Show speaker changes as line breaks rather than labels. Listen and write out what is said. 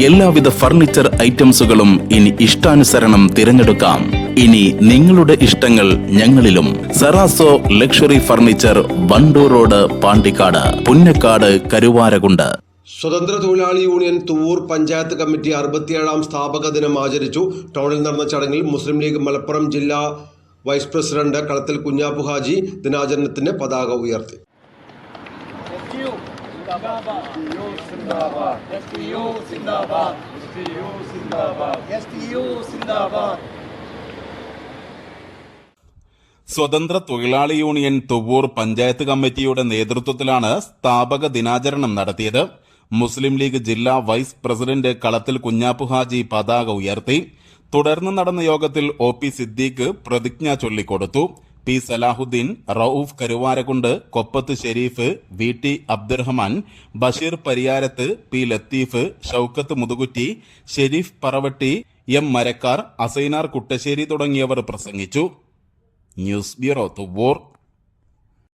എല്ലാവിധ ഫർണിച്ചർ ഐറ്റംസുകളും ഇനി ഇഷ്ടാനുസരണം തിരഞ്ഞെടുക്കാം. ഇനി നിങ്ങളുടെ ഇഷ്ടങ്ങൾ ഞങ്ങളിലും. സെറാസോ luxury furniture Wandoor road Pandikkad Punnakkad Karuvarakundu.
സ്വതന്ത്ര തൊഴിലാളി യൂണിയൻ തൂർ പഞ്ചായത്ത് കമ്മിറ്റി അറുപത്തിയേഴാം സ്ഥാപക ദിനം ആചരിച്ചു. ടൗണിൽ നടന്ന ചടങ്ങിൽ മുസ്ലിം ലീഗ് മലപ്പുറം ജില്ലാ വൈസ് പ്രസിഡന്റ് കളത്തിൽ കുഞ്ഞാപ്പു ഹാജി ദിനാചരണത്തിന് പതാക ഉയർത്തി.
സ്വതന്ത്ര തൊഴിലാളി യൂണിയൻ തുവൂർ പഞ്ചായത്ത് കമ്മിറ്റിയുടെ നേതൃത്വത്തിലാണ് സ്ഥാപക ദിനാചരണം നടത്തിയത്. മുസ്ലിം ലീഗ് ജില്ലാ വൈസ് പ്രസിഡന്റ് കളത്തിൽ കുഞ്ഞാപ്പു ഹാജി പതാക ഉയർത്തി. തുടർന്ന് നടന്ന യോഗത്തിൽ ഒ പി സിദ്ദീഖ് പ്രതിജ്ഞ ചൊല്ലിക്കൊടുത്തു. P Salahuddin Rauf Karuvarakundu Koppath Shereef V T Abdurahman Basheer Pariyarath P Latheef Shoukath Muthukutti Shereef Paravatti M Marakkar Asainar Kuttassery തുടങ്ങിയവർ പ്രസംഗിച്ചു. News bureau Thuvur